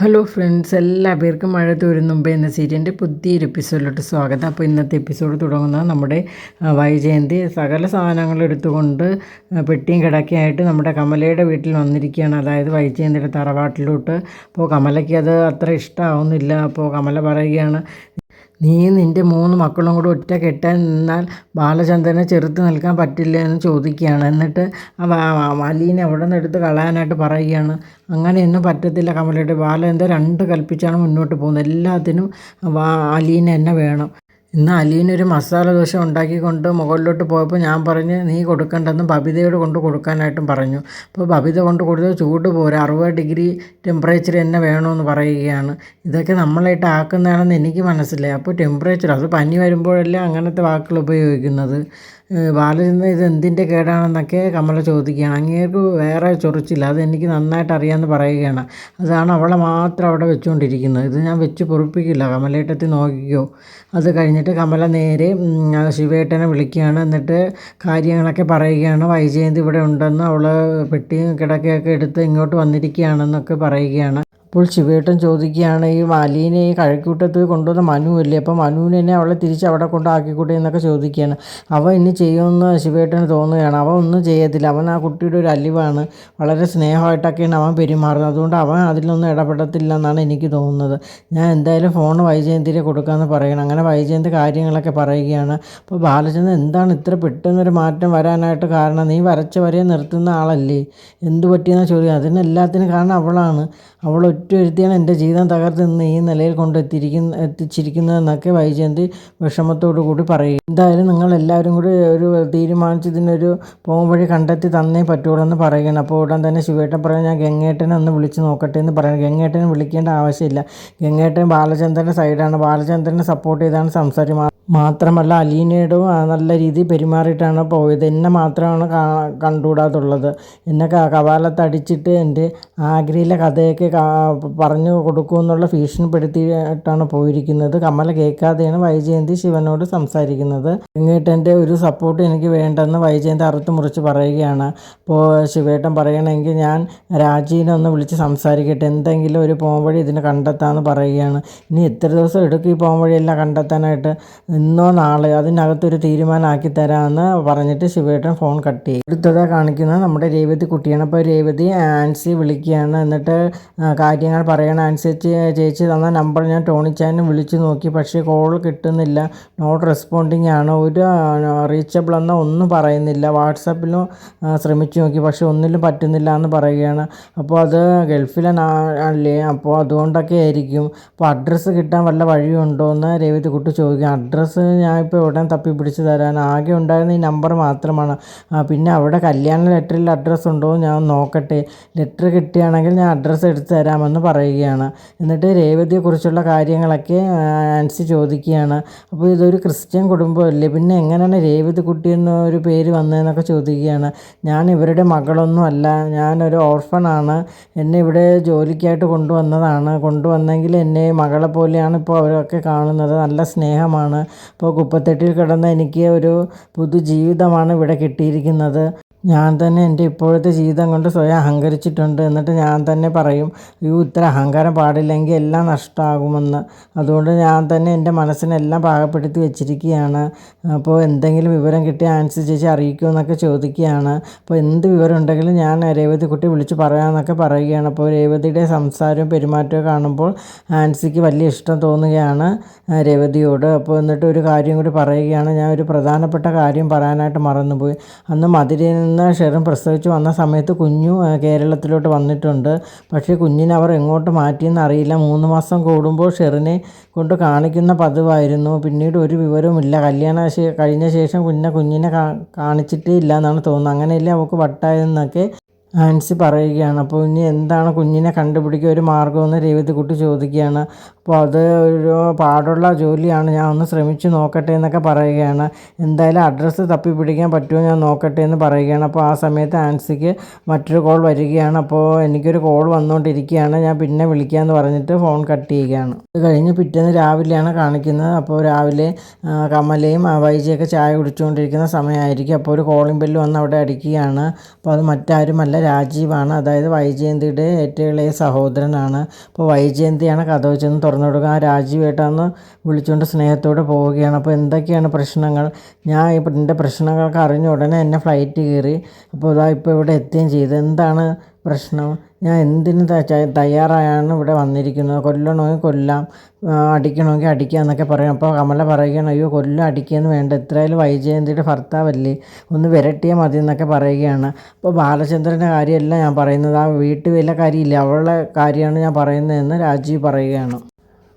Hello friends എല്ലാ പേർക്കും മഴ തോരും മുമ്പേ എന്ന സീരിയലിന്റെ പുതിയൊരു എപ്പിസോഡിലോട്ട് സ്വാഗതം. അപ്പോൾ ഇന്നത്തെ എപ്പിസോഡ് തുടങ്ങുന്നത് നമ്മുടെ വൈജയന്തി സകല സാധനങ്ങൾ എടുത്തുകൊണ്ട് പെട്ടിയും കിടക്കയായിട്ട് നമ്മുടെ കമലയുടെ വീട്ടിൽ വന്നിരിക്കുകയാണ്. അതായത് വൈജയന്തിയുടെ തറവാട്ടിലോട്ട്. അപ്പോൾ കമലയ്ക്ക് അത് അത്ര ഇഷ്ടമാവുന്നില്ല അപ്പോൾ കമല പറയുകയാണ് നീ നിന്റെ മൂന്ന് മക്കളും കൂടെ ഒറ്റ കെട്ടാൻ നിന്നാൽ ബാലചന്ദ്രനെ ചെറുത്ത് നിൽക്കാൻ പറ്റില്ല എന്ന് ചോദിക്കുകയാണ്. എന്നിട്ട് അലീനെ അവിടെ നിന്ന് എടുത്ത് കളയാനായിട്ട് പറയുകയാണ്. അങ്ങനെയൊന്നും പറ്റത്തില്ല കമലയുടെ. ബാലചന്ദ്രൻ രണ്ട് കൽപ്പിച്ചാണ് മുന്നോട്ട് പോകുന്നത്. എല്ലാത്തിനും അലീന എന്നെ വേണം. ഇന്ന് അലീനൊരു മസാല ദോശ ഉണ്ടാക്കിക്കൊണ്ട് മുകളിലോട്ട് പോയപ്പോൾ ഞാൻ പറഞ്ഞ് നീ കൊടുക്കണ്ടെന്ന് ബബിതയോട് കൊണ്ട് കൊടുക്കാനായിട്ടും പറഞ്ഞു. അപ്പോൾ ബബിത കൊണ്ട് കൊടുത്തത് ചൂട് പോരാ അറുപത് ഡിഗ്രി ടെമ്പറേച്ചർ തന്നെ വേണമെന്ന് പറയുകയാണ്. ഇതൊക്കെ നമ്മളായിട്ട് ആക്കുന്നതാണെന്ന് എനിക്ക് മനസ്സിലായി. അപ്പോൾ ടെമ്പറേച്ചർ അത് പനി വരുമ്പോഴല്ലേ അങ്ങനത്തെ വാക്കുകൾ ഉപയോഗിക്കുന്നത്? ബാലചന്ദ്രൻ ഇത് എന്തിന്റെ കേടാണെന്നൊക്കെ കമല ചോദിക്കുകയാണ്. അങ്ങേർക്ക് വേറെ ചൊറിച്ചില്ല അത് എനിക്ക് നന്നായിട്ട് അറിയാമെന്ന് പറയുകയാണ്. അതാണ് അവളെ മാത്രം അവിടെ വെച്ചുകൊണ്ടിരിക്കുന്നത്. ഇത് ഞാൻ വെച്ച് പൊറുപ്പിക്കില്ല. കമലേട്ടത്തിൽ നോക്കിക്കോ. അത് കഴിഞ്ഞിട്ട് കമല നേരെ ശിവേട്ടനെ വിളിക്കുകയാണ്. എന്നിട്ട് കാര്യങ്ങളൊക്കെ പറയുകയാണ്. വൈജയന്തി ഇവിടെ ഉണ്ടെന്ന് അവൾ പെട്ടിയും കിടക്കയൊക്കെ എടുത്ത് ഇങ്ങോട്ട് വന്നിരിക്കുകയാണെന്നൊക്കെ പറയുകയാണ്. അപ്പോൾ ശിവേട്ടൻ ചോദിക്കുകയാണ് ഈ അലീനെ ഈ കഴക്കൂട്ടത്ത് കൊണ്ടുവന്ന മനു അല്ലേ? അപ്പോൾ മനുവിനെ തന്നെ അവളെ തിരിച്ച് അവിടെ കൊണ്ടാക്കിക്കൂട്ടെ എന്നൊക്കെ ചോദിക്കുകയാണ്. അവ ഇനി ചെയ്യുമെന്ന് ശിവേട്ടന് തോന്നുകയാണ്. അവ ഒന്നും ചെയ്യത്തില്ല. അവൻ ആ കുട്ടിയുടെ ഒരു അലിവാണ്. വളരെ സ്നേഹമായിട്ടൊക്കെയാണ് അവൻ പെരുമാറുന്നത്. അതുകൊണ്ട് അവൻ അതിലൊന്നും ഇടപെടത്തില്ല എന്നാണ് എനിക്ക് തോന്നുന്നത്. ഞാൻ എന്തായാലും ഫോൺ വൈജയന്തിരെ കൊടുക്കാമെന്ന് പറയണം. അങ്ങനെ വൈജയന്തി കാര്യങ്ങളൊക്കെ പറയുകയാണ്. അപ്പോൾ ബാലചന്ദ്രൻ എന്താണ് ഇത്ര പെട്ടെന്നൊരു മാറ്റം വരാനായിട്ട് കാരണം? നീ വരച്ച വരെ നിർത്തുന്ന ആളല്ലേ? എന്ത് പറ്റിയെന്ന് ചോദിക്കുക അതിനെല്ലാത്തിനും കാരണം അവളാണ്. അവൾ ഒറ്റ ഒരുത്തിയാണ് എന്റെ ജീവിതം തകർത്ത് നിന്ന് ഈ നിലയിൽ കൊണ്ടെത്തിയിരിക്കുന്ന എത്തിച്ചിരിക്കുന്നതെന്നൊക്കെ വൈജയന്തി വിഷമത്തോടു കൂടി പറയും എന്തായാലും നിങ്ങൾ എല്ലാവരും കൂടി ഒരു തീരുമാനിച്ച് ഇതിനൊരു പോകും വഴി കണ്ടെത്തി തന്നേ പറ്റുള്ളൂ എന്ന് പറയുകയാണ്. അപ്പോൾ ഉടൻ തന്നെ ശിവേട്ടൻ പറയാൻ ഞാൻ ഗംഗേട്ടനെ ഒന്ന് വിളിച്ച് നോക്കട്ടെ എന്ന് പറയുന്നത് ഗംഗേട്ടനെ വിളിക്കേണ്ട ആവശ്യമില്ല. ഗംഗേട്ടൻ ബാലചന്ദ്രന്റെ സൈഡാണ്. ബാലചന്ദ്രനെ സപ്പോർട്ട് ചെയ്താണ് സംസാരിക്കുന്നത് മാത്രമല്ല അലീനയോടും നല്ല രീതിയിൽ പെരുമാറിയിട്ടാണ് പോയത്. എന്നെ മാത്രമാണ് കണ്ടുകൂടാതുള്ളത് എന്നെ കവാലത്തടിച്ചിട്ട് കവാലത്ത് എന്റെ ആഗ്രയിലെ കഥയൊക്കെ പറഞ്ഞു കൊടുക്കുമെന്നുള്ള ഭീഷണിപ്പെടുത്തിയിട്ടാണ് പോയിരിക്കുന്നത്. കമല കേൾക്കാതെയാണ് വൈജയന്തി ശിവനോട് സംസാരിക്കുന്നത്. ഇങ്ങേട്ടന്റെ ഒരു സപ്പോർട്ട് എനിക്ക് വേണ്ടെന്ന് വൈജയന്തി അറുത്ത് മുറിച്ച് പറയുകയാണ്. അപ്പോൾ ശിവേട്ടൻ പറയണമെങ്കിൽ ഞാൻ രാജീനെ ഒന്ന് വിളിച്ച് സംസാരിക്കട്ടെ. എന്തെങ്കിലും ഒരു പോം വഴി ഇതിന് കണ്ടെത്താമെന്ന് പറയുകയാണ്. ഇനി എത്ര ദിവസം എടുക്കും ഈ പോം വഴിയെല്ലാം കണ്ടെത്താനായിട്ട്. ഇന്നോ നാളെ അതിനകത്തൊരു തീരുമാനമാക്കി തരാമെന്ന് പറഞ്ഞിട്ട് ശിവേട്ടൻ ഫോൺ കട്ട് ചെയ്യും. അടുത്തതാണ് കാണിക്കുന്നത് നമ്മുടെ രേവതി കുട്ടിയാണ്. അപ്പോൾ രേവതി ആൻസി വിളിക്കുകയാണ്. എന്നിട്ട് ആ, കാര്യങ്ങൾ പറയണ. അനുസരിച്ച് ചേച്ചി തന്ന നമ്പർ ഞാൻ ടോണിച്ചാനും വിളിച്ചു നോക്കി. പക്ഷേ കോൾ കിട്ടുന്നില്ല. നോട്ട് റെസ്പോണ്ടിങ് ആണ്. ഒരു റീച്ചബിൾ എന്ന ഒന്നും പറയുന്നില്ല. വാട്സപ്പിലും ശ്രമിച്ചു നോക്കി. പക്ഷേ ഒന്നിലും പറ്റുന്നില്ല എന്ന് പറയുകയാണ്. അപ്പോൾ അത് ഗൾഫിലെ അല്ലേ? അപ്പോൾ അതുകൊണ്ടൊക്കെ ആയിരിക്കും. അപ്പോൾ അഡ്രസ്സ് കിട്ടാൻ വല്ല വഴിയുണ്ടോ എന്ന് രേവതി കുട്ടി ചോദിക്കും അഡ്രസ്സ് ഞാൻ ഇപ്പോൾ ഉടൻ തപ്പി പിടിച്ച് തരാൻ. ആകെ ഉണ്ടായിരുന്ന ഈ നമ്പർ മാത്രമാണ്. പിന്നെ അവിടെ കല്യാണ ലെറ്ററിൽ അഡ്രസ്സ് ഉണ്ടോ ഞാൻ നോക്കട്ടെ. ലെറ്റർ കിട്ടുകയാണെങ്കിൽ ഞാൻ അഡ്രസ്സ് എടുത്തു തരാമെന്ന് പറയുകയാണ്. എന്നിട്ട് രേവതിയെക്കുറിച്ചുള്ള കാര്യങ്ങളൊക്കെ ആൻസി ചോദിക്കുകയാണ്. അപ്പോൾ ഇതൊരു ക്രിസ്ത്യൻ കുടുംബമല്ലേ? പിന്നെ എങ്ങനെയാണ് രേവതി കുട്ടി എന്നൊരു പേര് വന്നതെന്നൊക്കെ ചോദിക്കുകയാണ്. ഞാൻ ഇവരുടെ മകളൊന്നും അല്ല. ഞാനൊരു ഓർഫണാണ്. എന്നെ ഇവിടെ ജോലിക്കായിട്ട് കൊണ്ടുവന്നതാണ്. കൊണ്ടുവന്നെങ്കിൽ എന്നെ മകളെ പോലെയാണ് ഇപ്പോൾ അവരൊക്കെ കാണുന്നത്. നല്ല സ്നേഹമാണ്. ഇപ്പോൾ കുപ്പത്തെട്ടിൽ കിടന്ന എനിക്ക് ഒരു പുതുജീവിതമാണ് ഇവിടെ കിട്ടിയിരിക്കുന്നത്. ഞാൻ തന്നെ എന്റെ ഇപ്പോഴത്തെ ജീവിതം കൊണ്ട് സ്വയം അഹങ്കരിച്ചിട്ടുണ്ട്. എന്നിട്ട് ഞാൻ തന്നെ പറയും ഈ ഇത്ര അഹങ്കാരം പാടില്ലെങ്കിൽ എല്ലാം നഷ്ടമാകുമെന്ന് അതുകൊണ്ട് ഞാൻ തന്നെ എന്റെ മനസ്സിനെല്ലാം പാകപ്പെടുത്തി വെച്ചിരിക്കുകയാണ്. അപ്പോൾ എന്തെങ്കിലും വിവരം കിട്ടിയ ആൻസി ചേച്ചി അറിയിക്കുമെന്നൊക്കെ ചോദിക്കുകയാണ്. അപ്പോൾ എന്ത് വിവരം ഉണ്ടെങ്കിലും ഞാൻ രേവതി കുട്ടി വിളിച്ച് പറയാമെന്നൊക്കെ പറയുകയാണ്. അപ്പോൾ രേവതിയുടെ സംസാരവും പെരുമാറ്റവും കാണുമ്പോൾ ആൻസിക്ക് വലിയ ഇഷ്ടം തോന്നുകയാണ് രേവതിയോട്. അപ്പോൾ എന്നിട്ട് ഒരു കാര്യം കൂടി പറയുകയാണ്. ഞാൻ ഒരു പ്രധാനപ്പെട്ട കാര്യം പറയാനായിട്ട് മറന്നുപോയി. അന്ന് മധുരയിൽ നിന്ന് ഷെറിൻ പ്രസവിച്ച് വന്ന സമയത്ത് കുഞ്ഞു കേരളത്തിലോട്ട് വന്നിട്ടുണ്ട്. പക്ഷേ കുഞ്ഞിനെ അവർ എങ്ങോട്ട് മാറ്റിയെന്ന് അറിയില്ല. മൂന്ന് മാസം കൂടുമ്പോൾ ഷെറിനെ കൊണ്ട് കാണിക്കുന്ന പതിവായിരുന്നു. പിന്നീട് ഒരു വിവരവുമില്ല. കല്യാണ കഴിഞ്ഞ ശേഷം കുഞ്ഞിനെ കുഞ്ഞിനെ കാണിച്ചിട്ടേ ഇല്ല എന്നാണ് തോന്നുന്നത്. അങ്ങനെയല്ലേ അവൾക്ക് വട്ടായെന്നൊക്കെ ആൻസി പറയുകയാണ് അപ്പോൾ ഇനി എന്താണ് കുഞ്ഞിനെ കണ്ടുപിടിക്കുക ഒരു മാർഗമെന്ന് രേവതി കുട്ടി ചോദിക്കുകയാണ്. അപ്പോൾ അത് ഒരു പാടുള്ള ജോലിയാണ് ഞാൻ ഒന്ന് ശ്രമിച്ചു നോക്കട്ടെ എന്നൊക്കെ പറയുകയാണ്. എന്തായാലും അഡ്രസ്സ് തപ്പി പിടിക്കാൻ പറ്റുമോ ഞാൻ നോക്കട്ടെ എന്ന് പറയുകയാണ്. അപ്പോൾ ആ സമയത്ത് ആൻസിക്ക് മറ്റൊരു കോൾ വരികയാണ്. അപ്പോൾ എനിക്കൊരു കോൾ വന്നുകൊണ്ടിരിക്കുകയാണ് ഞാൻ പിന്നെ വിളിക്കാമെന്ന് പറഞ്ഞിട്ട് ഫോൺ കട്ട് ചെയ്യുകയാണ്. അത് കഴിഞ്ഞ് പിറ്റേന്ന് രാവിലെയാണ് കാണിക്കുന്നത്. അപ്പോൾ രാവിലെ കമലയും വൈജയൊക്കെ ചായ കുടിച്ചുകൊണ്ടിരിക്കുന്ന സമയമായിരിക്കും. അപ്പോൾ ഒരു കോളിംഗ് ബെല്ല് വന്ന് അവിടെ അടിക്കുകയാണ്. അപ്പോൾ അത് മറ്റാരുമല്ല രാജീവാണ്. അതായത് വൈജയന്തിയുടെ ഏറ്റവും ഇളയ സഹോദരനാണ്. അപ്പോൾ വൈജയന്തിയാണ് കഥ വെച്ചെന്ന് തുറന്നു കൊടുക്കുക. ആ രാജീവേട്ടാന്ന് വിളിച്ചുകൊണ്ട് സ്നേഹത്തോടെ പോവുകയാണ്. അപ്പോൾ എന്തൊക്കെയാണ് പ്രശ്നങ്ങൾ? ഞാൻ എന്റെ പ്രശ്നങ്ങളൊക്കെ അറിഞ്ഞ ഉടനെ എന്നെ ഫ്ലൈറ്റ് കയറി. അപ്പോൾ ഇതാ ഇപ്പോൾ ഇവിടെ എത്തുകയും ചെയ്തു. എന്താണ് പ്രശ്നം. ഞാൻ എന്തിന് തയ്യാറായാണ് ഇവിടെ വന്നിരിക്കുന്നത്? കൊല്ലണമെങ്കിൽ കൊല്ലാം. അടിക്കണമെങ്കിൽ അടിക്കാം എന്നൊക്കെ പറയും. അപ്പോൾ കമല പറയുകയാണ് അയ്യോ കൊല്ലം അടിക്കുകയെന്ന് വേണ്ട. എത്രയായാലും വൈജയന്തിയുടെ ഭർത്താവല്ലേ? ഒന്ന് വിരട്ടിയാൽ മതി എന്നൊക്കെ പറയുകയാണ്. അപ്പോൾ ബാലചന്ദ്രന്റെ കാര്യമല്ല ഞാൻ പറയുന്നത്. ആ വീട്ടുവേല കാര്യമില്ല. അവളുടെ കാര്യമാണ് ഞാൻ പറയുന്നതെന്ന് രാജീവ് പറയുകയാണ്.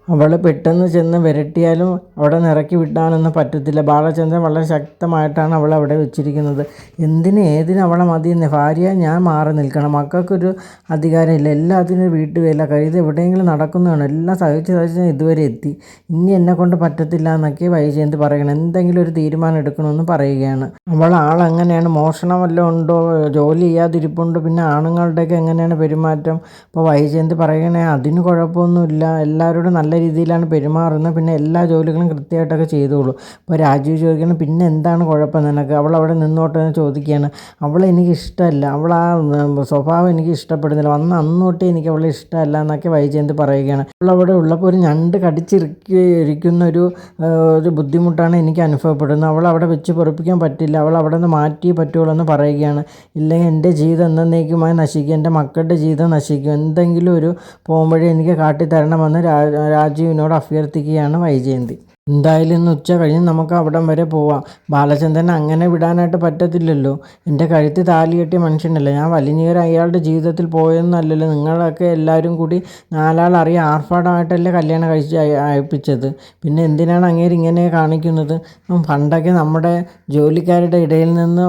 അവൾ പെട്ടെന്ന് ചെന്ന് വിരട്ടിയാലും അവിടെ നിറക്കി വിടാനൊന്നും പറ്റത്തില്ല. ബാലചന്ദ്രൻ വളരെ ശക്തമായിട്ടാണ് അവളെ അവിടെ വെച്ചിരിക്കുന്നത്. എന്തിന് ഏതിനും അവളെ മതിയെന്ന്? ഭാര്യ ഞാൻ മാറി നിൽക്കണം. മക്കൾക്കൊരു അധികാരമില്ല. എല്ലാത്തിനും വീട്ടുവേല. ഇത് എവിടെയെങ്കിലും നടക്കുന്നതാണ്. എല്ലാം സഹിച്ച് സഹിച്ച് ഇതുവരെ എത്തി. ഇനി എന്നെ കൊണ്ട് പറ്റത്തില്ല എന്നൊക്കെ വൈജയന്ത് പറയണം എന്തെങ്കിലും ഒരു തീരുമാനം എടുക്കണമെന്ന് പറയുകയാണ്. അവൾ ആളെങ്ങനെയാണ് മോഷണം വല്ലതും ഉണ്ടോ? ജോലി ചെയ്യാതിരിപ്പുണ്ടോ. പിന്നെ ആണുങ്ങളുടെയൊക്കെ എങ്ങനെയാണ് പെരുമാറ്റം? ഇപ്പോൾ വൈജയന്ത് പറയണേ അതിന് കുഴപ്പമൊന്നുമില്ല. എല്ലാവരോടും നല്ല രീതിയിലാണ് പെരുമാറുന്നത്. പിന്നെ എല്ലാ ജോലികളും കൃത്യമായിട്ടൊക്കെ ചെയ്തോളൂ. അപ്പോൾ രാജീവ് ചോദിക്കണം പിന്നെ എന്താണ് കുഴപ്പം നിനക്ക്? അവൾ അവിടെ നിന്നോട്ടെ എന്ന് ചോദിക്കുകയാണ് അവളെ എനിക്ക് ഇഷ്ടമല്ല. അവൾ ആ സ്വഭാവം എനിക്ക് ഇഷ്ടപ്പെടുന്നില്ല. വന്ന് അന്നോട്ട് എനിക്ക് അവളെ ഇഷ്ടമല്ല എന്നൊക്കെ വൈജയന്ത് പറയുകയാണ്. അവൾ അവിടെ ഉള്ളപ്പോൾ ഒരു ഞണ്ട് കടിച്ചിരിക്കുന്ന ഒരു ഒരു ബുദ്ധിമുട്ടാണ് എനിക്ക് അനുഭവപ്പെടുന്നത്. അവൾ അവിടെ വെച്ച് പൊറപ്പിക്കാൻ പറ്റില്ല. അവൾ അവിടെ നിന്ന് മാറ്റിയേ പറ്റുള്ളൂ എന്ന് പറയുകയാണ്. ഇല്ലെങ്കിൽ എന്റെ ജീവിതം എന്നേക്കുമായി നശിക്കും. എന്റെ മക്കളുടെ ജീവിതം നശിക്കും. എന്തെങ്കിലും ഒരു പോകുമ്പോഴേ എനിക്ക് കാട്ടിത്തരണമെന്ന് രാജ രാജുവിനോട് അഭ്യർത്ഥിക്കുകയാണ് വൈജയന്തി. എന്തായാലും ഇന്ന് ഉച്ച കഴിഞ്ഞ് നമുക്ക് അവിടം വരെ പോവാം. ബാലചന്ദ്രൻ അങ്ങനെ വിടാനായിട്ട് പറ്റത്തില്ലല്ലോ. എന്റെ കഴുത്ത് താലി കെട്ടിയ മനുഷ്യനല്ലേ. ഞാൻ വലിഞ്ഞേർ അയാളുടെ ജീവിതത്തിൽ പോയെന്നല്ലല്ലോ നിങ്ങളൊക്കെ എല്ലാവരും കൂടി നാലാൾ അറിയാൻ ആർഭാടമായിട്ടല്ലേ കല്യാണം കഴിച്ച് അയപ്പിച്ചത്. പിന്നെ എന്തിനാണ് അങ്ങേര് ഇങ്ങനെ കാണിക്കുന്നത്? പണ്ടൊക്കെ നമ്മുടെ ജോലിക്കാരുടെ ഇടയിൽ നിന്ന്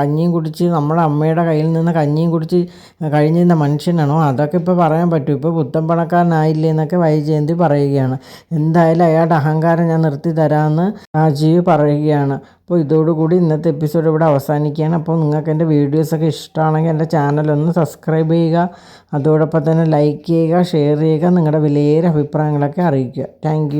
കഞ്ഞിയും കുടിച്ച് നമ്മുടെ അമ്മയുടെ കയ്യിൽ നിന്ന് കഞ്ഞിയും കുടിച്ച് കഴിഞ്ഞിരുന്ന മനുഷ്യനാണോ? അതൊക്കെ ഇപ്പോൾ പറയാൻ പറ്റും. ഇപ്പോൾ പുത്തൻ പണക്കാരനായില്ലേ എന്നൊക്കെ വൈജയന്തി പറയുകയാണ്. എന്തായാലും അയാളുടെ അഹങ്കാരം ഞാൻ നിർത്തി തരാമെന്ന് രാജീവ് പറയുകയാണ്. അപ്പോൾ ഇതോടുകൂടി ഇന്നത്തെ എപ്പിസോഡ് ഇവിടെ അവസാനിക്കുകയാണ്. അപ്പോൾ നിങ്ങൾക്ക് എന്റെ വീഡിയോസൊക്കെ ഇഷ്ടമാണെങ്കിൽ എന്റെ ചാനലൊന്ന് സബ്സ്ക്രൈബ് ചെയ്യുക. അതോടൊപ്പം തന്നെ ലൈക്ക് ചെയ്യുക ഷെയർ ചെയ്യുക നിങ്ങളുടെ വിലയേറെ അഭിപ്രായങ്ങളൊക്കെ അറിയിക്കുക. താങ്ക്